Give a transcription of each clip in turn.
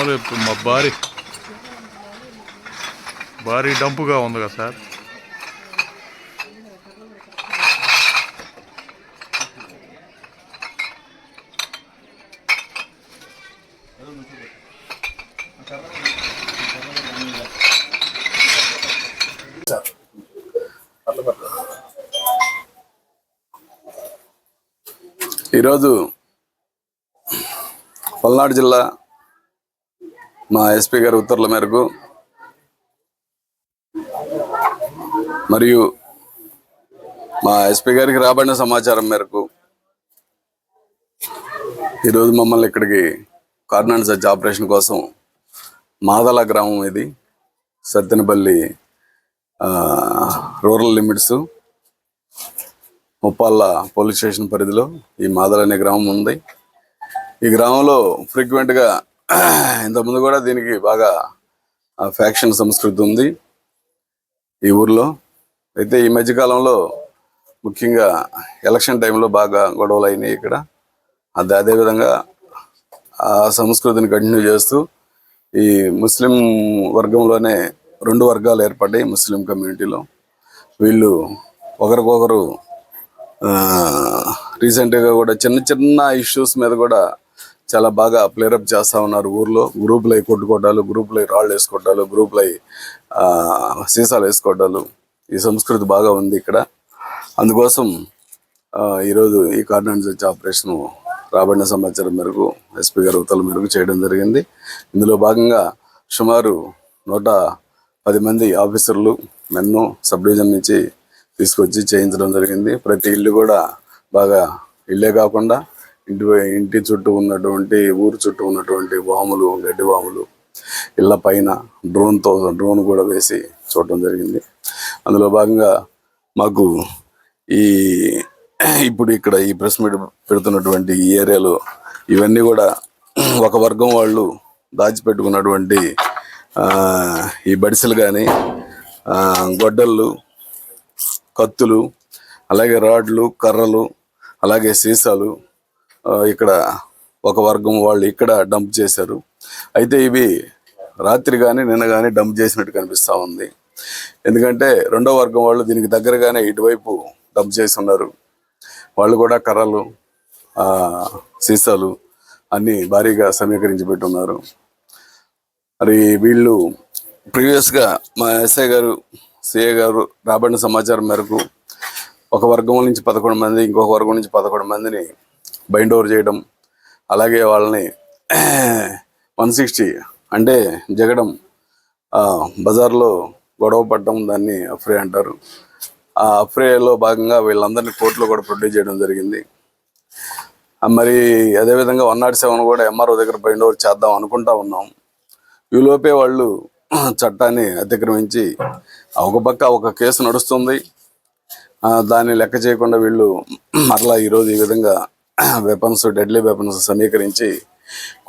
మామూలు మా భారీ భారీ డంపుగా ఉంది కదా సార్. ఈరోజు పల్నాడు జిల్లా మా ఎస్పీ గారి ఉత్తర్వుల మేరకు మరియు మా ఎస్పీ గారికి రాబడిన సమాచారం మేరకు ఈరోజు మమ్మల్ని ఇక్కడికి కార్నాన్ సర్చ్ ఆపరేషన్ కోసం మాదల గ్రామం ఇది సత్తెనపల్లి ఆ, rural limits Muppalla police station పరిధిలో ఈ మాదల అనే గ్రామం ఉంది. ఈ గ్రామంలో ఫ్రీక్వెంట్గా ఇంతకుముందు కూడా దీనికి బాగా ఫ్యాక్షన్ సంస్కృతి ఉంది ఈ ఊర్లో. అయితే ఈ మధ్యకాలంలో ముఖ్యంగా ఎలక్షన్ టైంలో బాగా గొడవలు అయినాయి ఇక్కడ. అదే అదేవిధంగా ఆ సంస్కృతిని కంటిన్యూ చేస్తూ ఈ ముస్లిం వర్గంలోనే రెండు వర్గాలు ఏర్పడ్డాయి ముస్లిం కమ్యూనిటీలో. వీళ్ళు ఒకరికొకరు రీసెంట్గా కూడా చిన్న చిన్న ఇష్యూస్ మీద కూడా చాలా బాగా ప్లేరప్ చేస్తా ఉన్నారు ఊర్లో. గ్రూపులు అయి కొట్టుకోవటాలు గ్రూపులు అయి రాళ్ళు వేసుకోవటాలు గ్రూపులు అయి సీసాలు వేసుకోవటాలు ఈ సంస్కృతి బాగా ఉంది ఇక్కడ. అందుకోసం ఈరోజు ఈ కార్డినెన్స్ ఆపరేషన్ రాబడిన సమాచారం మేరకు ఎస్పీ గారు ఉత్తర్వుల మేరకు చేయడం జరిగింది. ఇందులో భాగంగా సుమారు నూట పది మంది ఆఫీసర్లు మెన్ను సబ్ డివిజన్ నుంచి తీసుకొచ్చి చేయించడం జరిగింది. ప్రతి ఇల్లు కూడా బాగా ఇల్లే కాకుండా ఇంటి ఇంటి చుట్టూ ఉన్నటువంటి ఊరు చుట్టూ ఉన్నటువంటి వాములు గడ్డి వాములు ఇళ్ళ పైన డ్రోన్తో డ్రోన్ కూడా వేసి చూడటం జరిగింది. అందులో భాగంగా మాకు ఈ ఇప్పుడు ఇక్కడ ఈ ప్రెస్ మీట్ పెడుతున్నటువంటి ఈ ఏరియాలో ఇవన్నీ కూడా ఒక వర్గం వాళ్ళు దాచిపెట్టుకున్నటువంటి ఈ బడిసెలు కానీ గొడ్డళ్ళు కత్తులు అలాగే రాడ్లు కర్రలు అలాగే సీసాలు ఇక్కడ ఒక వర్గం వాళ్ళు ఇక్కడ డంప్ చేశారు. అయితే ఇవి రాత్రి కానీ నిన్న కానీ డంప్ చేసినట్టు కనిపిస్తూ ఉంది. ఎందుకంటే రెండో వర్గం వాళ్ళు దీనికి దగ్గరగానే ఇటువైపు డంప్ చేసి ఉన్నారు. వాళ్ళు కూడా కర్రలు సీసాలు అన్నీ భారీగా సమీకరించి పెట్టున్నారు మరి వీళ్ళు ప్రీవియస్గా మా ఎస్ఐ గారు సిఏ గారు రాబడిన సమాచారం మేరకు ఒక వర్గం నుంచి పదకొండు మంది ఇంకొక వర్గం నుంచి పదకొండు మందిని బైండ్ ఓవర్ చేయడం అలాగే వాళ్ళని వన్ సిక్స్టీ అంటే జగడం బజార్లో గొడవ పడడం దాన్ని అఫ్రే అంటారు. ఆ అఫ్రేలో భాగంగా వీళ్ళందరినీ కోర్టులో కూడా ప్రొడ్యూస్ చేయడం జరిగింది. మరి అదేవిధంగా వన్ నాట్ సెవెన్ కూడా ఎంఆర్ఓ దగ్గర బైండ్ ఓవర్ చేద్దాం అనుకుంటా ఉన్నాం. ఈలోపే వాళ్ళు చట్టాన్ని అతిక్రమించి ఒక పక్క ఒక కేసు నడుస్తుంది. దాన్ని లెక్క చేయకుండా వీళ్ళు మరలా ఈరోజు ఈ విధంగా వెపన్స్ డెడ్లీ వెపన్స్ సమీకరించి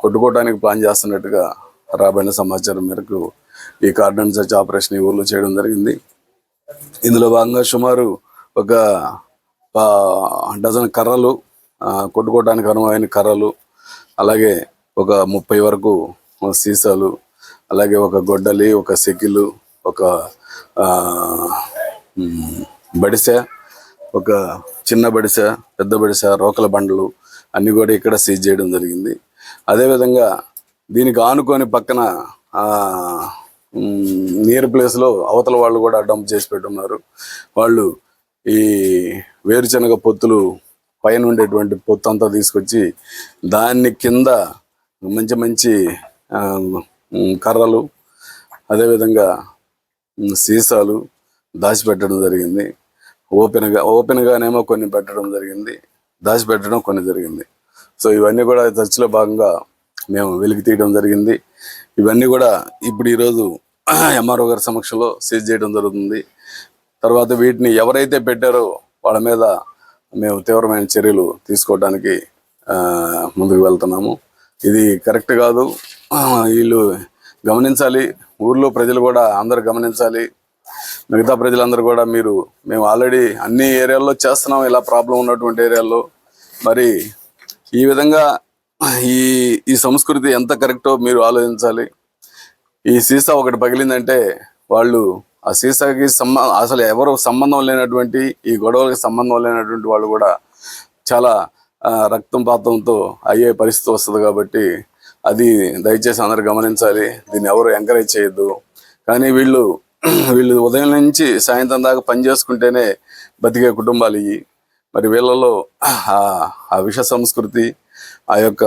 కొట్టుకోవడానికి ప్లాన్ చేస్తున్నట్టుగా రాబడిన సమాచారం మేరకు ఈ కార్డన్ సర్చ్ ఆపరేషన్ ఈ ఊర్లో చేయడం జరిగింది. ఇందులో భాగంగా సుమారు ఒక డజన్ కర్రలు కొట్టుకోవడానికి అనువైన కర్రలు అలాగే ఒక ముప్పై వరకు సీసాలు అలాగే ఒక గొడ్డలి ఒక సెకిలు ఒక బడిసె ఒక చిన్న బడిసె పెద్ద బడిసె రోకల బండలు అన్నీ కూడా ఇక్కడ సీజ్ చేయడం జరిగింది. అదేవిధంగా దీనికి ఆనుకొని పక్కన నియర్ ప్లేస్లో అవతల వాళ్ళు కూడా డంప్ చేసి పెట్టున్నారు. వాళ్ళు ఈ వేరుశనగ పొత్తులు పైన ఉండేటువంటి పొత్తు అంతా తీసుకొచ్చి దాన్ని కింద మంచి మంచి కర్రలు అదేవిధంగా సీసాలు దాచిపెట్టడం జరిగింది. ఓపెన్గా ఓపెన్గానేమో కొన్ని పెట్టడం జరిగింది దాచిపెట్టడం కొన్ని జరిగింది. సో ఇవన్నీ కూడా చర్చలో భాగంగా మేము వెలికి తీయడం జరిగింది. ఇవన్నీ కూడా ఇప్పుడు ఈరోజు ఎంఆర్ఓ గారి సమక్షంలో సీజ్ చేయడం జరుగుతుంది. తర్వాత వీటిని ఎవరైతే పెట్టారో వాళ్ళ మీద మేము తీవ్రమైన చర్యలు తీసుకోవడానికి ముందుకు వెళ్తున్నాము. ఇది కరెక్ట్ కాదు. వీళ్ళు గమనించాలి. ఊర్లో ప్రజలు కూడా అందరు గమనించాలి. మిగతా ప్రజలందరూ కూడా మీరు మేము ఆల్రెడీ అన్ని ఏరియాల్లో చేస్తున్నాం. ఇలా ప్రాబ్లం ఉన్నటువంటి ఏరియాల్లో. మరి ఈ విధంగా ఈ ఈ సంస్కృతి ఎంత కరెక్టో మీరు ఆలోచించాలి. ఈ సీసా ఒకటి పగిలిందంటే వాళ్ళు ఆ సీసాకి సంబంధం అసలు ఎవరు సంబంధం లేనటువంటి ఈ గొడవలకి సంబంధం లేనటువంటి వాళ్ళు కూడా చాలా రక్తం పాతంతో అయ్యే పరిస్థితి వస్తుంది కాబట్టి అది దయచేసి అందరు గమనించాలి. దీన్ని ఎవరు ఎంకరేజ్ చేయొద్దు. కానీ వీళ్ళు వీళ్ళు ఉదయం నుంచి సాయంత్రం దాకా పని చేసుకుంటేనే బతికే కుటుంబాలు ఇవి. మరి వీళ్ళలో ఆ విష సంస్కృతి ఆ యొక్క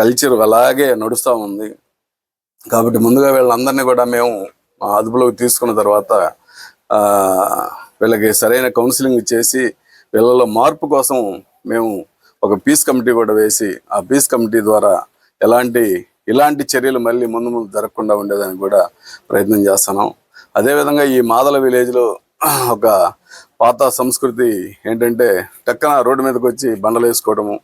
కల్చర్ అలాగే నడుస్తూ ఉంది. కాబట్టి ముందుగా వీళ్ళందరినీ కూడా మేము అదుపులోకి తీసుకున్న తర్వాత వీళ్ళకి సరైన కౌన్సిలింగ్ చేసి వీళ్ళలో మార్పు కోసం మేము ఒక పీస్ కమిటీ కూడా వేసి ఆ పీస్ కమిటీ ద్వారా ఎలాంటి ఇలాంటి చర్యలు మళ్ళీ ముందు ముందు జరగకుండా ఉండేదానికి కూడా ప్రయత్నం చేస్తున్నాం. అదేవిధంగా ఈ మాదల విలేజ్లో ఒక పాత సంస్కృతి ఏంటంటే టక్కన రోడ్డు మీదకి వచ్చి బండలు వేసుకోవడము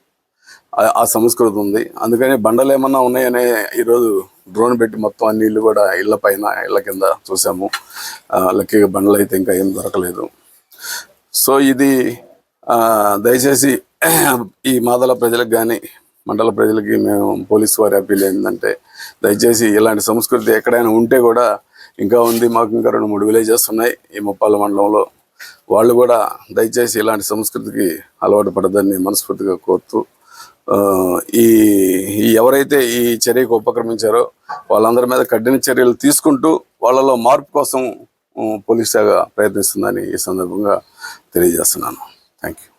ఆ- సంస్కృతి ఉంది. అందుకని బండలు ఏమన్నా ఉన్నాయనే ఈరోజు డ్రోన్ పెట్టి మొత్తం అన్ని ఇల్లు కూడా ఇళ్ళ పైన ఇళ్ళ కింద చూసాము. లక్కీగా బండలు అయితే ఇంకా ఏం దొరకలేదు. సో ఇది దయచేసి ఈ మాదల ప్రజలకు కానీ మండల ప్రజలకి మేము పోలీసు వారి అప్పీల్ ఏంటంటే దయచేసి ఇలాంటి సంస్కృతి ఎక్కడైనా ఉంటే కూడా ఇంకా ఉంది మాకు ఇంకా రెండు మూడు విలేజెస్ ఉన్నాయి ఈ ముప్పాల మండలంలో. వాళ్ళు కూడా దయచేసి ఇలాంటి సంస్కృతికి అలవాటు పడదని మనస్ఫూర్తిగా కోరుతూ ఈ ఎవరైతే ఈ చర్యకు ఉపక్రమించారో వాళ్ళందరి మీద కఠిన చర్యలు తీసుకుంటూ వాళ్ళలో మార్పు కోసం పోలీస్ శాఖ ప్రయత్నిస్తుందని ఈ సందర్భంగా తెలియజేస్తున్నాను. Thank you